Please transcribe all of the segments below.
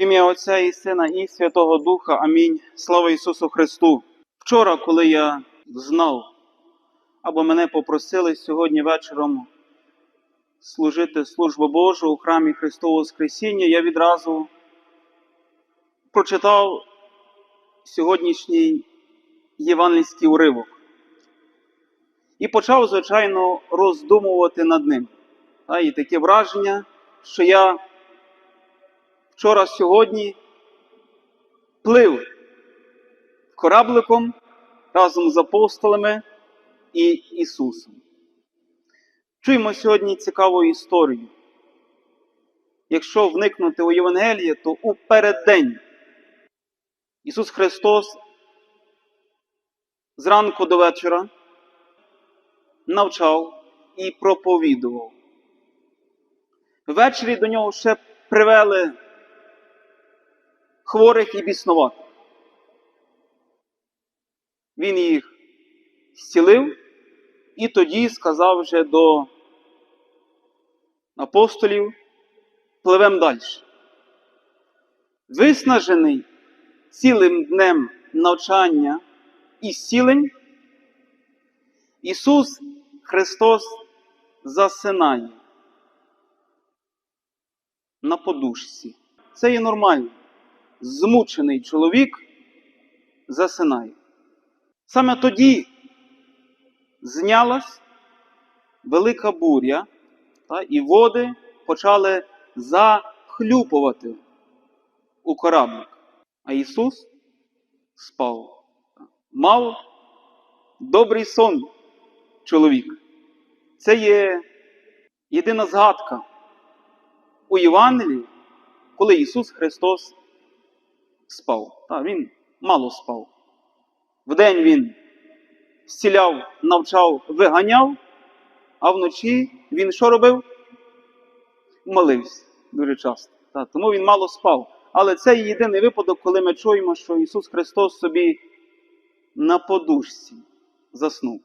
Ім'я Отця і Сина і Святого Духа. Амінь. Слава Ісусу Христу. Вчора, коли я знав, або мене попросили сьогодні вечором служити службу Божу у храмі Христового Воскресіння, я відразу прочитав сьогоднішній євангельський уривок і почав, звичайно, роздумувати над ним. Та, і таке враження, що я вчора сьогодні плив корабликом разом з апостолами і Ісусом. Чуємо сьогодні цікаву історію. Якщо вникнути у Євангеліє, то у переддень Ісус Христос зранку до вечора навчав і проповідував. Ввечері до нього ще привели хворих і біснуватих. Він їх зцілив і тоді сказав вже до апостолів, пливем далі. Виснажений цілим днем навчання і зцілень, Ісус Христос засинає на подушці. Це є нормально. Змучений чоловік засинає. Саме тоді знялась велика буря, та, і води почали захлюпувати у кораблик. А Ісус спав. Мав добрий сон чоловік. Це є єдина згадка у Євангелії, коли Ісус Христос спав. Та, він мало спав. Вдень Він зціляв, навчав, виганяв, а вночі він що робив? Молився дуже часто. Та, тому він мало спав. Але це єдиний випадок, коли ми чуємо, що Ісус Христос собі на подушці заснув.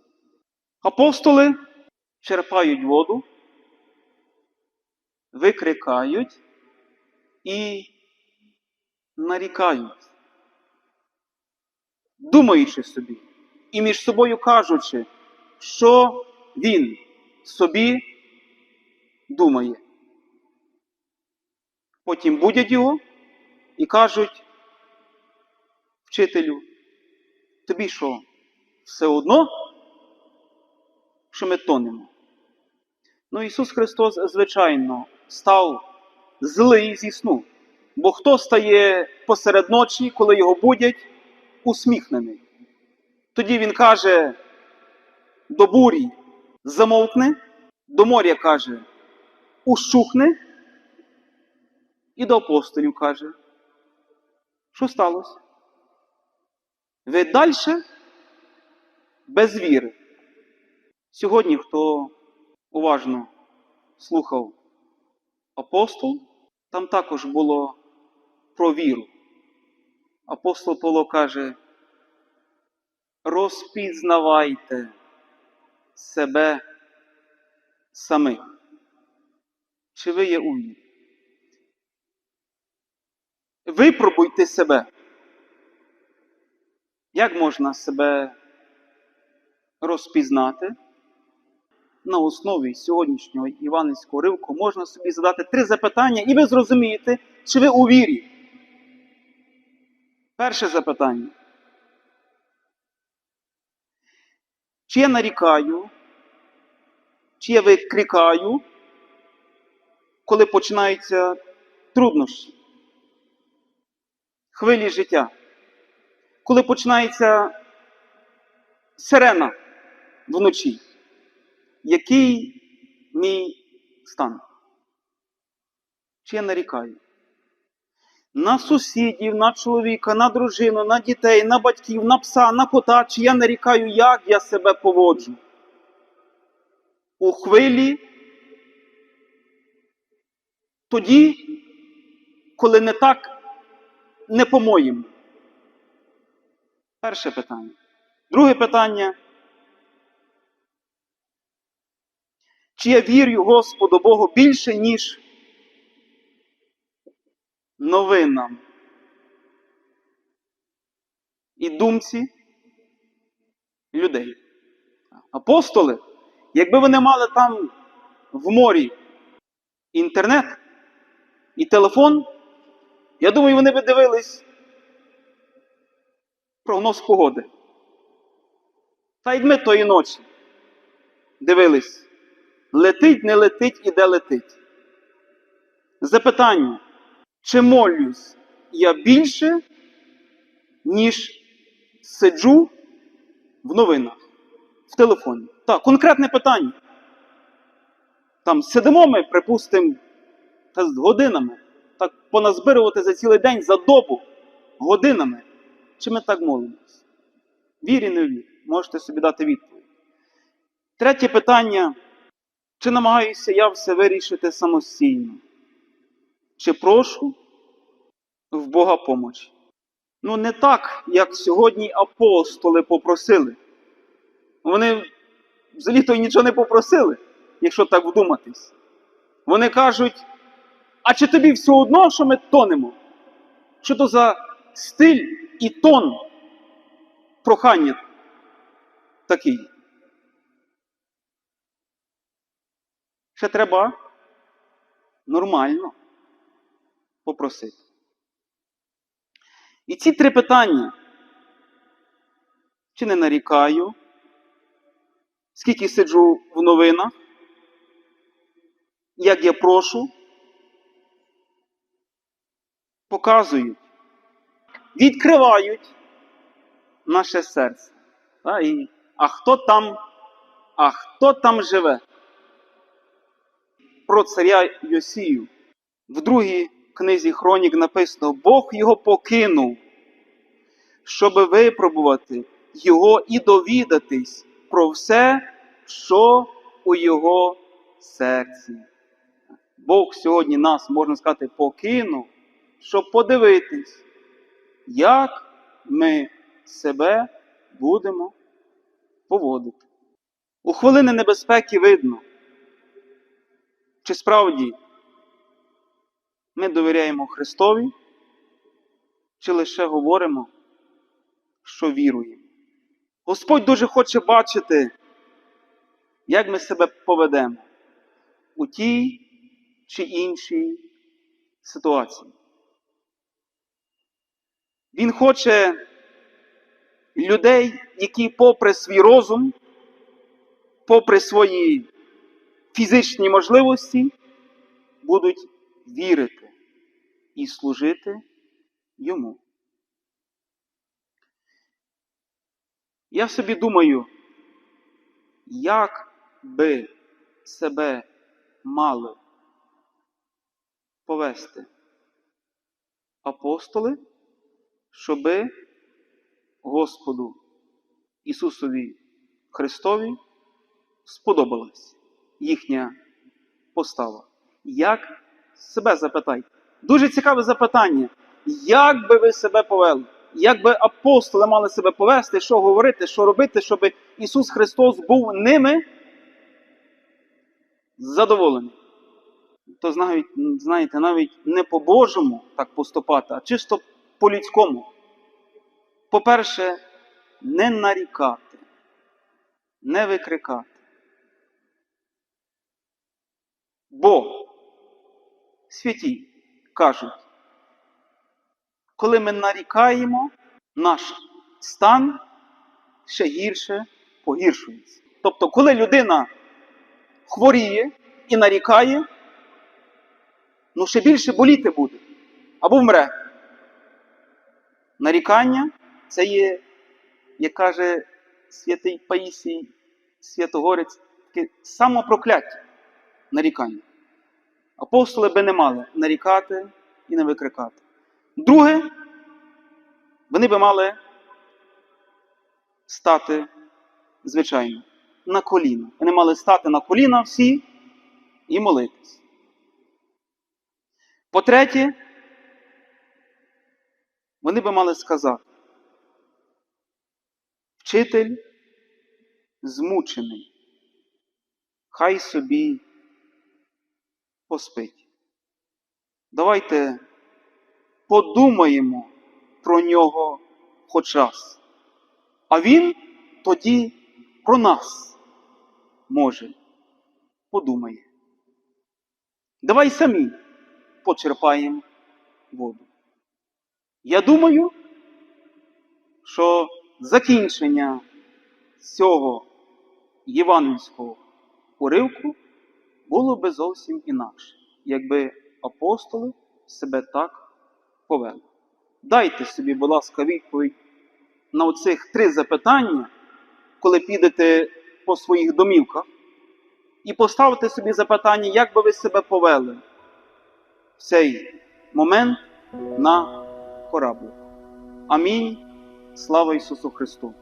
Апостоли черпають воду, викрикають і нарікають, думаючи собі і між собою кажучи, що він собі думає. Потім будять його і кажуть вчителю, тобі що, все одно, що ми тонемо? Ну, Ісус Христос, звичайно, став злий зі сну. Бо хто стає посеред ночі, коли його будять, усміхнений? Тоді він каже до бурі замовкни, до моря каже ущухни, і до апостолів каже, що сталося? Ви далі без віри. Сьогодні, хто уважно слухав апостол, там також було про віру. Апостол Павло каже, розпізнавайте себе самих. Чи ви є у вірі? Випробуйте себе. Як можна себе розпізнати? На основі сьогоднішнього іванівського ривку можна собі задати три запитання, і ви зрозумієте, чи ви у вірі. Перше запитання. Чи я нарікаю, чи я викрикаю, коли починаються труднощі, хвилі життя, коли починається сирена вночі, який мій стан? Чи я нарікаю? На сусідів, на чоловіка, на дружину, на дітей, на батьків, на пса, на кота, чи я нарікаю, як я себе поводжу. У хвилі тоді, коли не так, не по-моєму. Перше питання. Друге питання. Чи я вірю Господу Богу більше, ніж новинам і думці людей. Апостоли, якби вони мали там в морі інтернет і телефон, я думаю, вони би дивились прогноз погоди. Та й ми тої ночі дивились, летить, не летить і де летить. Запитання, чи молюсь я більше, ніж сиджу в новинах, в телефоні? Так, конкретне питання. Там сидимо ми, припустимо, з годинами. Так поназбирувати за цілий день, за добу, годинами. Чи ми так молимось? Вірі, не вірі. Можете собі дати відповідь. Третє питання. Чи намагаюся я все вирішити самостійно? Чи прошу в Бога помочі? Ну, не так, як сьогодні апостоли попросили. Вони взагалі то й нічого не попросили, якщо так вдуматись. Вони кажуть, а чи тобі все одно, що ми тонемо? Що то за стиль і тон прохання такий? Ще треба нормально попросити. І ці три питання. Чи не нарікаю? Скільки сиджу в новинах? Як я прошу? Показують, відкривають наше серце. А, і, а хто там, а хто там живе? Про царя Йосію. В другій книзі Хронік написано: Бог його покинув, щоб випробувати його і довідатись про все, що у його серці. Бог сьогодні нас, можна сказати, покинув, щоб подивитись, як ми себе будемо поводити. У хвилини небезпеки видно, чи справді ми довіряємо Христові, чи лише говоримо, що віруємо. Господь дуже хоче бачити, як ми себе поведемо у тій чи іншій ситуації. Він хоче людей, які, попри свій розум, попри свої фізичні можливості, будуть вірити і служити йому. Я собі думаю, як би себе мали повести апостоли, щоби Господу Ісусові Христові сподобалась їхня постава. Як себе запитайте? Дуже цікаве запитання. Як би ви себе повели? Як би апостоли мали себе повести, що говорити, що робити, щоб Ісус Христос був ними задоволений? То знають, знаєте, навіть не по-божому так поступати, а чисто по-людському. По-перше, не нарікати, не викрикати. Бо святі кажуть, коли ми нарікаємо, наш стан ще гірше погіршується. Тобто, коли людина хворіє і нарікає, ну ще більше боліти буде або вмре. Нарікання це є, як каже святий Паїсій Святогорець, таке самопрокляття нарікання. Апостоли би не мали нарікати і не викрикати. Друге, вони би мали стати, звичайно, на коліна. Вони мали стати на коліна всі і молитись. По-третє, вони би мали сказати, вчитель змучений, хай собі поспить. Давайте подумаємо про нього хоч раз. А він тоді про нас може подумає. Давай самі почерпаємо воду. Я думаю, що закінчення цього євангельського уривку було би зовсім інакше, якби апостоли себе так повели. Дайте собі, будь ласка, відповідь на оцих три запитання, коли підете по своїх домівках, і поставте собі запитання, як би ви себе повели в цей момент на кораблі. Амінь. Слава Ісусу Христу!